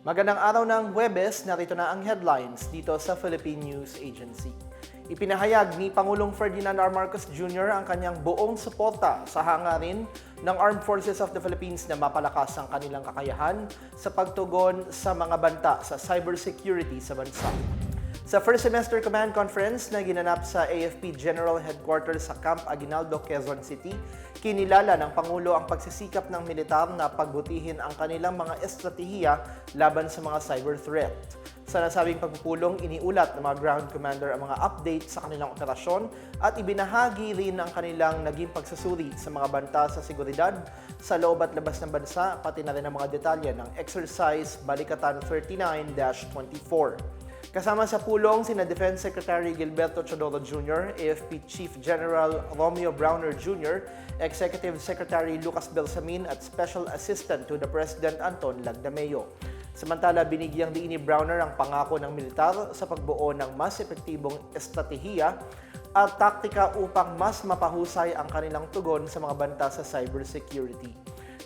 Magandang araw ng Huwebes, narito na ang headlines dito sa Philippine News Agency. Ipinahayag ni Pangulong Ferdinand R. Marcos Jr. ang kanyang buong suporta sa hangarin ng Armed Forces of the Philippines na mapalakas ang kanilang kakayahan sa pagtugon sa mga banta sa cybersecurity sa bansa. Sa first semester command conference na ginanap sa AFP General Headquarters sa Camp Aguinaldo, Quezon City, kinilala ng Pangulo ang pagsisikap ng militar na pagbutihin ang kanilang mga estratehiya laban sa mga cyber threat. Sa nasabing pagpupulong, iniulat ng mga ground commander ang mga update sa kanilang operasyon at ibinahagi rin ang kanilang naging pagsusuri sa mga banta sa seguridad sa loob at labas ng bansa, pati na rin ang mga detalye ng exercise Balikatan 39-24. Kasama sa pulong sina Defense Secretary Gilberto Chodoro Jr., AFP Chief General Romeo Browner Jr., Executive Secretary Lucas Belsamin at Special Assistant to the President Anton Lagdameo. Samantala, binigyang diin ni Browner ang pangako ng militar sa pagbuo ng mas epektibong estratehiya at taktika upang mas mapahusay ang kanilang tugon sa mga banta sa cybersecurity.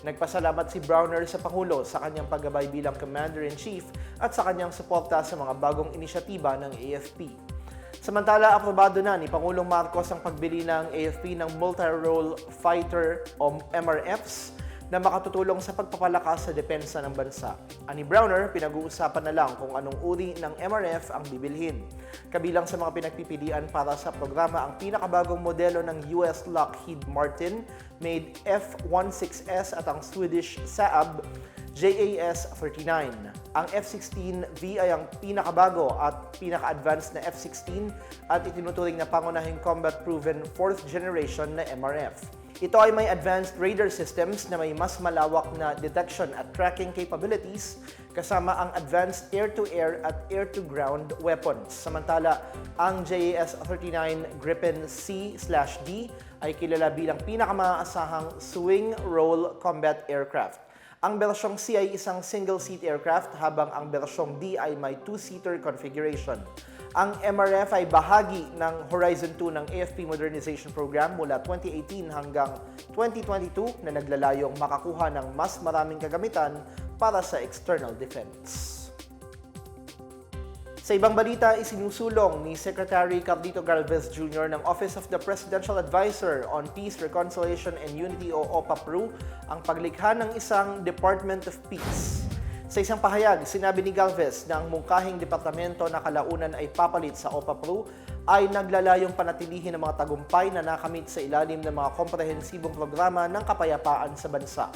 Nagpasalamat si Browner sa Pangulo sa kanyang paggabay bilang Commander-in-Chief at sa kanyang suporta sa mga bagong inisyatiba ng AFP. Samantala, aprobado na ni Pangulong Marcos ang pagbili ng AFP ng Multi-Role Fighter o MRFs na makatutulong sa pagpapalakas sa depensa ng bansa. Ani Browner, pinag-uusapan na lang kung anong uri ng MRF ang bibilhin. Kabilang sa mga pinagpipilian para sa programa ang pinakabagong modelo ng US Lockheed Martin made F-16S at ang Swedish Saab JAS-39. Ang F-16V ay ang pinakabago at pinaka-advanced na F-16 at itinuturing na pangunahing combat-proven fourth generation na MRF. Ito ay may advanced radar systems na may mas malawak na detection at tracking capabilities kasama ang advanced air-to-air at air-to-ground weapons. Samantala, ang JAS-39 Gripen C/D ay kilala bilang pinakamaasahang swing role combat aircraft. Ang bersyong C ay isang single-seat aircraft habang ang bersyong D ay may two-seater configuration. Ang MRF ay bahagi ng Horizon 2 ng AFP Modernization Program mula 2018 hanggang 2022 na naglalayong makakuha ng mas maraming kagamitan para sa external defense. Sa ibang balita, isinusulong ni Secretary Carlito Galvez Jr. ng Office of the Presidential Advisor on Peace, Reconciliation and Unity o OPAPRU ang paglikha ng isang Department of Peace. Sa isang pahayag, sinabi ni Galvez na ang mungkahing departamento na kalaunan ay papalit sa OPAPRU ay naglalayong panatilihin ang mga tagumpay na nakamit sa ilalim ng mga komprehensibong programa ng kapayapaan sa bansa.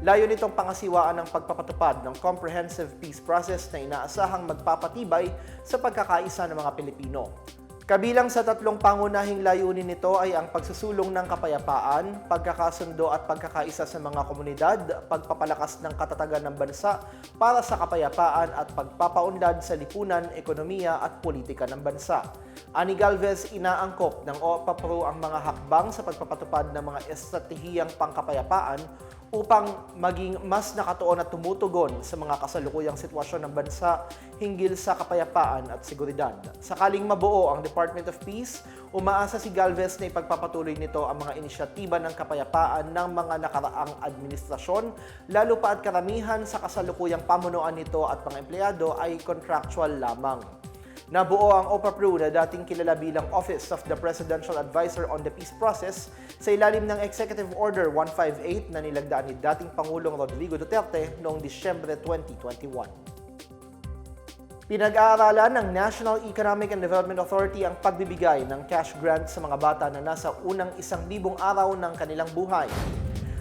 Layo nitong pangasiwaan ng pagpapatupad ng comprehensive peace process na inaasahang magpapatibay sa pagkakaisa ng mga Pilipino. Kabilang sa tatlong pangunahing layunin nito ay ang pagsusulong ng kapayapaan, pagkakasundo at pagkakaisa sa mga komunidad, pagpapalakas ng katatagan ng bansa para sa kapayapaan at pagpapaunlad sa lipunan, ekonomiya at politika ng bansa. Ani Galvez, inaangkop ng OPAPRO ang mga hakbang sa pagpapatupad ng mga estratehiyang pangkapayapaan upang maging mas nakatuon at tumutugon sa mga kasalukuyang sitwasyon ng bansa hinggil sa kapayapaan at seguridad. Sakaling mabuo ang Department of Peace, umaasa si Galvez na ipagpapatuloy nito ang mga inisyatiba ng kapayapaan ng mga nakaraang administrasyon, lalo pa at karamihan sa kasalukuyang pamunuan nito at mga empleyado ay contractual lamang. Nabuo ang OPAPRU na dating kilala bilang Office of the Presidential Advisor on the Peace Process sa ilalim ng Executive Order 158 na nilagdaan ni dating Pangulong Rodrigo Duterte noong Disyembre 2021. Pinag-aaralan ng National Economic and Development Authority ang pagbibigay ng cash grant sa mga bata na nasa unang isang libong araw ng kanilang buhay.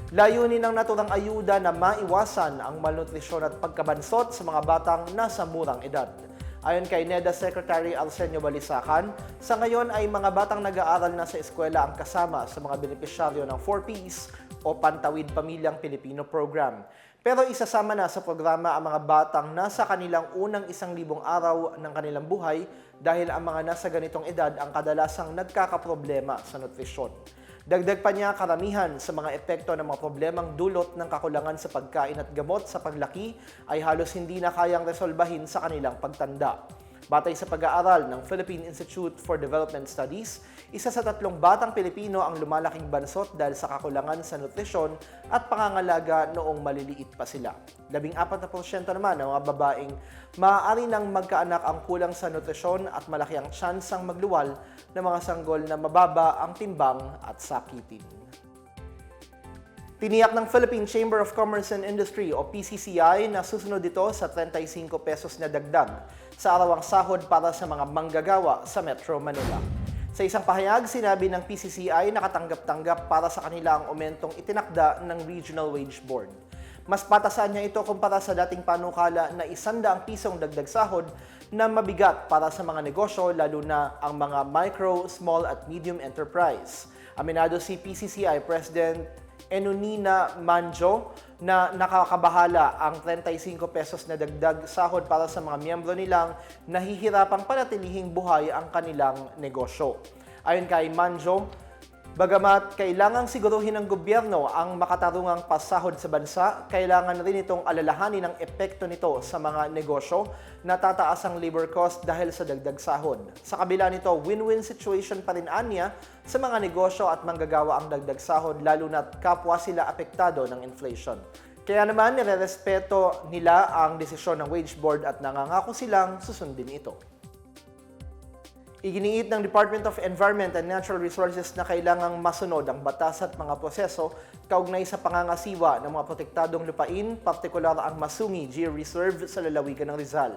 Layunin ng naturang ayuda na maiwasan ang malnutrisyon at pagkabansot sa mga batang nasa murang edad. Ayon kay NEDA Secretary Arsenio Balisacan, sa ngayon ay mga batang nag-aaral na sa eskwela ang kasama sa mga benepisyaryo ng 4Ps o Pantawid Pamilyang Pilipino Program. Pero isasama na sa programa ang mga batang nasa kanilang unang isang libong araw ng kanilang buhay dahil ang mga nasa ganitong edad ang kadalasang nagkakaproblema sa nutrisyon. Dagdag pa niya karamihan sa mga epekto ng mga problemang dulot ng kakulangan sa pagkain at gamot sa paglaki ay halos hindi na kayang resolbahin sa kanilang pagtanda. Batay sa pag-aaral ng Philippine Institute for Development Studies, isa sa tatlong batang Pilipino ang lumalaking bansot dahil sa kakulangan sa nutrisyon at pangangalaga noong maliliit pa sila. Labing apat na porsyento naman ng mga babaeng maaari nang magkaanak ang kulang sa nutrisyon at malaki ang tsansang magluwal ng mga sanggol na mababa ang timbang at sakitin. Tiniyak ng Philippine Chamber of Commerce and Industry o PCCI na susunod ito sa 35 pesos na dagdag sa arawang sahod para sa mga manggagawa sa Metro Manila. Sa isang pahayag, sinabi ng PCCI na katanggap-tanggap para sa kanila ang umentong itinakda ng Regional Wage Board. Mas patasan niya ito kumpara sa dating panukala na 100 pisong dagdag sahod na mabigat para sa mga negosyo lalo na ang mga micro, small at medium enterprise. Aminado si PCCI President Enunina Manjo na nakakabahala ang 35 pesos na dagdag sahod para sa mga miyembro nilang nahihirapang panatilihing buhay ang kanilang negosyo. Ayon kay Manjo, Bagamat kailangang siguruhin ng gobyerno ang makatarungang pasahod sa bansa, kailangan rin itong alalahanin ang epekto nito sa mga negosyo na tataas ang labor cost dahil sa dagdag sahod. Sa kabila nito, win-win situation pa rin anya sa mga negosyo at manggagawa ang dagdag sahod lalo na't kapwa sila apektado ng inflation. Kaya naman, nirerespeto nila ang desisyon ng wage board at nangangako silang susundin ito. Iginiit ng Department of Environment and Natural Resources na kailangang masunod ang batas at mga proseso kaugnay sa pangangasiwa ng mga protektadong lupain, partikular ang Masungi Geo-Reserve sa lalawigan ng Rizal.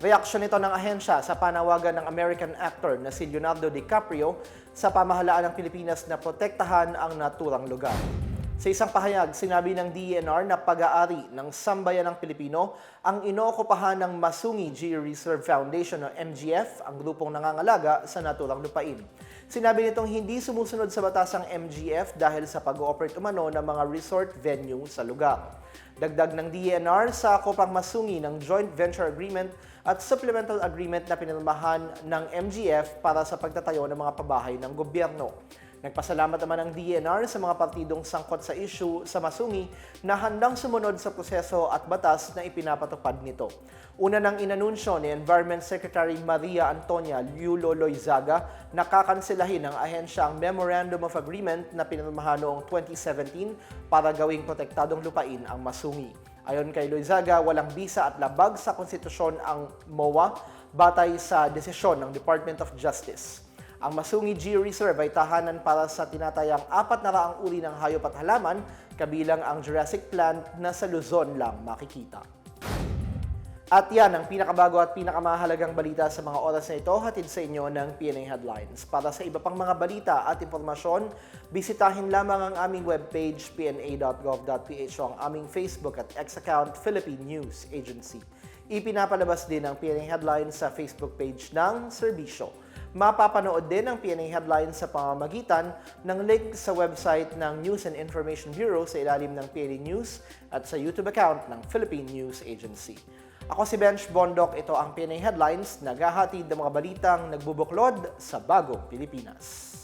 Reaksyon nito ng ahensya sa panawagan ng American actor na si Leonardo DiCaprio sa pamahalaan ng Pilipinas na protektahan ang naturang lugar. Sa isang pahayag, sinabi ng DENR na pag-aari ng sambayan ng Pilipino ang inookupahan ng Masungi Geo-Reserve Foundation o MGF, ang grupong nangangalaga sa naturang lupain. Sinabi nitong hindi sumusunod sa batas ang MGF dahil sa pag-ooperate umano ng mga resort venue sa lugar. Dagdag ng DENR sa Kopang Masungi ng Joint Venture Agreement at Supplemental Agreement na pinirmahan ng MGF para sa pagtatayo ng mga pabahay ng gobyerno. Nagpasalamat naman ang DNR sa mga partidong sangkot sa issue sa Masungi na handang sumunod sa proseso at batas na ipinapatupad nito. Una nang inanunsyo ni Environment Secretary Maria Antonia Liulo Loizaga na kakanselahin ng ahensya Memorandum of Agreement na pinirmahan noong 2017 para gawing protektadong lupain ang Masungi. Ayon kay Loizaga, walang bisa at labag sa konstitusyon ang MOA batay sa desisyon ng Department of Justice. Ang Masungi Geo-Reserve ay tahanan para sa tinatayang apat na raang uri ng hayop at halaman, kabilang ang Jurassic plant na sa Luzon lang makikita. At yan ang pinakabago at pinakamahalagang balita sa mga oras na ito hatid sa inyo ng PNA Headlines. Para sa iba pang mga balita at impormasyon, bisitahin lamang ang aming webpage pna.gov.ph o ang aming Facebook at X account Philippine News Agency. Ipinapalabas din ang PNA Headlines sa Facebook page ng serbisyo. Mapapanood din ang PNA headlines sa pamamagitan ng link sa website ng News and Information Bureau sa ilalim ng PNA News at sa YouTube account ng Philippine News Agency. Ako si Bench Bondok, ito ang PNA Headlines, naghahatid ng mga balitang nagbubuklod sa bagong Pilipinas.